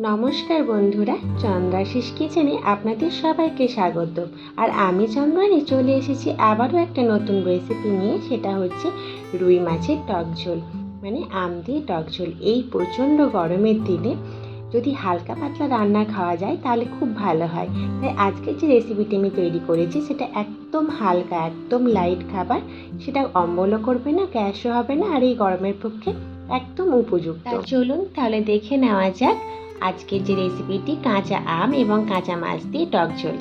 নমস্কার বন্ধুরা চন্দ্রাশিস কিচেনে আপনাদের সবাইকে স্বাগত। আর আমি চন্দ্রানী চলে এসেছি আবারও একটা নতুন রেসিপি নিয়ে, সেটা হচ্ছে রুই মাছের টক ঝোল। মানে আম দিয়ে টক ঝোল। এই প্রচণ্ড গরমের দিনে যদি হালকা পাতলা রান্না খাওয়া যায়, তাহলে খুব ভালো হয়। তাই আজকে যে রেসিপিটি আমি তৈরি করেছি, সেটা একদম হালকা, একদম লাইট খাবার। সেটা অম্বলও করবে না, গ্যাসও হবে না, আর এই গরমের পক্ষে একদম উপযুক্ত। চলুন তাহলে দেখে নেওয়া যাক আজকের যে রেসিপিটি কাঁচা আম এবং কাঁচা মাছ দিয়ে টক ঝোল।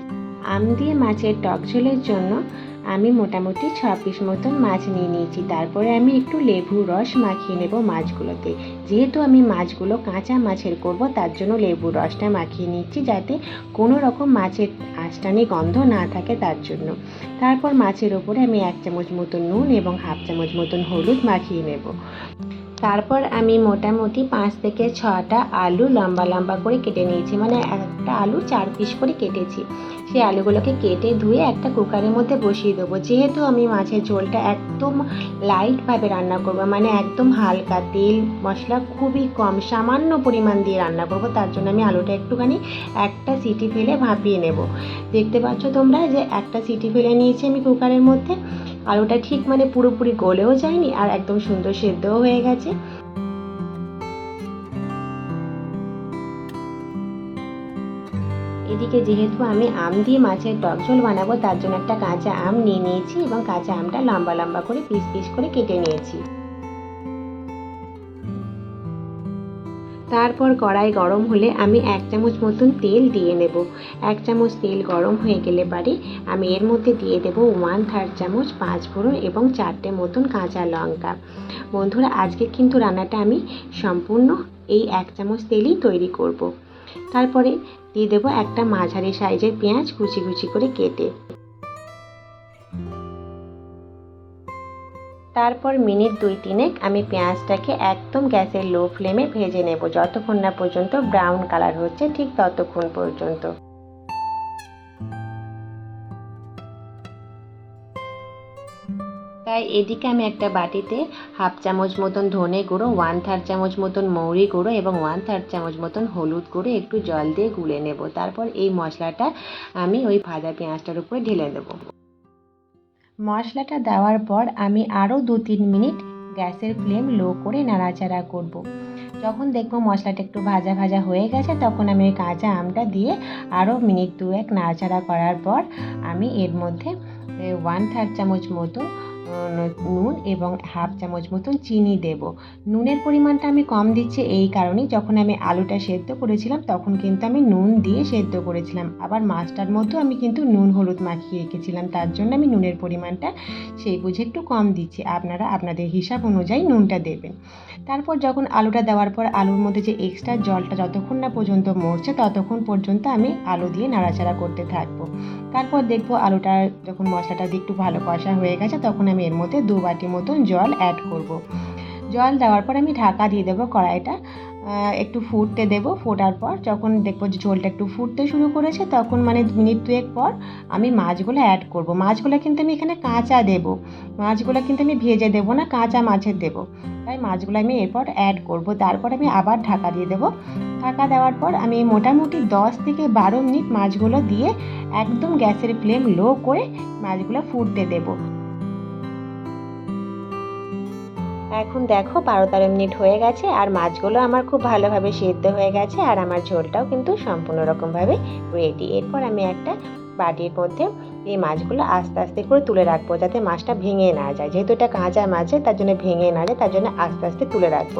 আম দিয়ে মাছের টক ঝোলের জন্য আমি মোটামুটি ছ পিস মতন মাছ নিয়ে নিয়েছি। তারপরে আমি একটু লেবু রস মাখিয়ে নেব মাছগুলোতে। যেহেতু আমি মাছগুলো কাঁচা মাছের করব, তার জন্য লেবু রসটা মাখিয়ে নিচ্ছি যাতে কোনো রকম মাছের আষ্টানি গন্ধ না থাকে তার জন্য। তারপর মাছের ওপরে আমি এক চামচ মতন নুন এবং হাফ চামচ মতন হলুদ মাখিয়ে নেব। তারপর আমি মোটামুটি পাঁচ থেকে ছটা আলু লম্বা লম্বা করে কেটে নিয়েছি। মানে একটা আলু চার পিস করে কেটেছি। সেই আলুগুলোকে কেটে ধুয়ে একটা কুকারের মধ্যে বসিয়ে দেবো। যেহেতু আমি মাছের ঝোলটা একদম লাইটভাবে রান্না করব মানে একদম হালকা তেল মশলা খুবই কম, সামান্য পরিমাণ দিয়ে রান্না করব, তার জন্য আমি আলুটা একটুখানি একটা সিটি ফেলে ভাপিয়ে নেব। দেখতে পাচ্ছ তোমরা যে একটা সিটি ফেলে নিয়েছি আমি কুকারের মধ্যে। আলুটা ঠিক মানে পুরোপুরি গলেও যায়নি আর একদম সুন্দর সেদ্ধও হয়ে গেছে। এদিকে যেহেতু আমি আম দিয়ে মাছের টক ঝোল বানাবো, তার জন্য একটা কাঁচা আম নিয়ে নিয়েছি এবং কাঁচা আমটা লম্বা লম্বা করে পিস পিস করে কেটে নিয়েছি। তারপর কড়াই গরম হলে আমি এক চামচ মতন তেল দিয়ে নেব। এক চামচ তেল গরম হয়ে গেলে পারে আমি এর মধ্যে দিয়ে দেব ওয়ান থার্ড চামচ পাঁচ ফোড়ন এবং চারটে মতন কাঁচা লঙ্কা। বন্ধুরা, আজকে কিন্তু রান্নাটা আমি সম্পূর্ণ এই এক চামচ তেলই তৈরি করব। তারপরে দিয়ে দেবো একটা মাঝারি সাইজের পেঁয়াজ কুচি কুচি করে কেটে। তারপর মিনিট দুই তিনেক আমি পেঁয়াজটাকে একদম গ্যাসের লো ফ্লেমে ভেজে নেব। যতক্ষণ না পর্যন্ত ব্রাউন কালার হচ্ছে, ঠিক ততক্ষণ পর্যন্ত। তাই এদিকে আমি একটা বাটিতে হাফ চামচ মতন ধনে গুঁড়ো ওয়ান থার্ড চামচ মতন মৌরি গুঁড়ো এবং ওয়ান থার্ড চামচ মতন হলুদ গুঁড়ো একটু জল দিয়ে গুলে নেব। তারপর এই মশলাটা আমি ওই ভাজা পেঁয়াজটার উপরে ঢেলে দেবো মশলাটা দেওয়ার পর আমি আরও দু তিন মিনিট গ্যাসের ফ্লেম লো করে নাড়াচাড়া করব। যখন দেখব মশলাটা একটু ভাজা ভাজা হয়ে গেছে, তখন আমি ওই কাঁচা আমটা দিয়ে আরও মিনিট দু এক নাড়াচাড়া করার পর আমি এর মধ্যে ওয়ান থার্ড চামচ মতো নুন এবং হাফ চামচ মতন চিনি দেব। নুনের পরিমাণটা আমি কম দিচ্ছি এই কারণেই যখন আমি আলুটা সেদ্ধ করেছিলাম তখন কিন্তু আমি নুন দিয়ে সেদ্ধ করেছিলাম। আবার মাছটার মধ্যেও আমি কিন্তু নুন, হলুদ মাখিয়ে রেখেছিলাম। তার জন্য আমি নুনের পরিমাণটা সেই বুঝে একটু কম দিচ্ছি। আপনারা আপনাদের হিসাব অনুযায়ী নুনটা দেবেন। তারপর যখন আলুটা দেওয়ার পর আলুর মধ্যে যে এক্সট্রা জলটা যতক্ষণ না পর্যন্ত মরছে ততক্ষণ পর্যন্ত আমি আলু দিয়ে নাড়াচাড়া করতে থাকব। তারপর দেখব আলুটা যখন মশলাটা দিয়ে একটু ভালো কষা হয়ে গেছে তখন আমি এর মধ্যে দু বাটি মতন জল অ্যাড করব। জল দেওয়ার পর আমি ঢাকা দিয়ে দেবো কড়াইটা। একটু ফুটতে দেব। ফোটার পর যখন দেখব যে ঝোলটা একটু ফুটতে শুরু করেছে, তখন মানে মিনিট দুয়েক পর আমি মাছগুলো অ্যাড করব। মাছগুলো কিন্তু আমি এখানে কাঁচা দেব। মাছগুলো কিন্তু আমি ভেজে দেবো না, কাঁচা মাছের দেবো। তাই মাছগুলো আমি এরপর অ্যাড করব। তারপর আমি আবার ঢাকা দিয়ে দেবো। ঢাকা দেওয়ার পর আমি মোটামুটি দশ থেকে বারো মিনিট মাছগুলো দিয়ে একদম গ্যাসের ফ্লেম লো করে মাছগুলো ফুটতে দেবো। এখন দেখো বারো তেরো মিনিট হয়ে গেছে আর মাছগুলো আমার খুব ভালোভাবে সেদ্ধ হয়ে গেছে আর আমার ঝোলটাও কিন্তু সম্পূর্ণ রকমভাবে রেডি এরপর আমি একটা বাটির মধ্যে এই মাছগুলো আস্তে আস্তে করে তুলে রাখব যাতে মাছটা ভেঙে না যায়। যেহেতু এটা কাঁচা মাছ, তার জন্য ভেঙে না যায়, তার জন্য আস্তে আস্তে তুলে রাখব।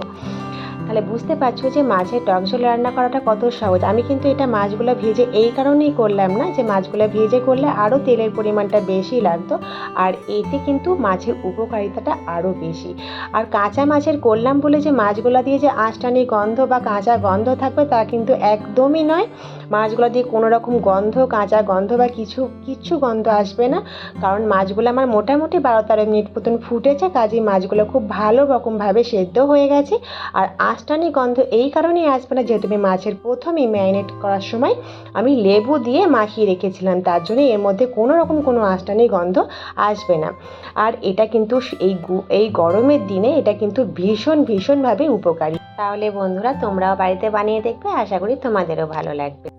তাহলে বুঝতে পারছ যে মাছের টক রান্না করাটা কত সহজ। আমি কিন্তু এটা মাছগুলো ভেজে এই কারণেই করলাম না যে মাছগুলো ভেজে করলে আরও তেলের পরিমাণটা বেশি লাগতো, আর এতে কিন্তু মাছের উপকারিতাটা আরও বেশি। আর কাঁচা মাছের করলাম বলে যে মাছগুলো দিয়ে যে আঁশটানি গন্ধ বা কাঁচা গন্ধ থাকবে তা কিন্তু একদমই নয়। মাছগুলো দিয়ে কোনো রকম গন্ধ, কাঁচা গন্ধ বা কিছু, কিচ্ছু গন্ধ আসবে না। কারণ মাছগুলো আমার মোটামুটি বারো তেরো মিনিট মতন ফুটেছে, কাজেই মাছগুলো খুব ভালো রকমভাবে সেদ্ধ হয়ে গেছে। আর আষ্টানি গন্ধ এই কারণেই আসবে না যেহেতু আমি মাছের প্রথমেই ম্যারিনেট করার সময় আমি লেবু দিয়ে মাখিয়ে রেখেছিলাম, তার জন্য এর মধ্যে কোনো রকম কোনো আষ্টানি গন্ধ আসবে না। আর এটা কিন্তু এই এই গরমের দিনে এটা কিন্তু ভীষণ, ভীষণভাবে উপকারী। তাহলে বন্ধুরা তোমরাও বাড়িতে বানিয়ে দেখবে, আশা করি তোমাদেরও ভালো লাগবে।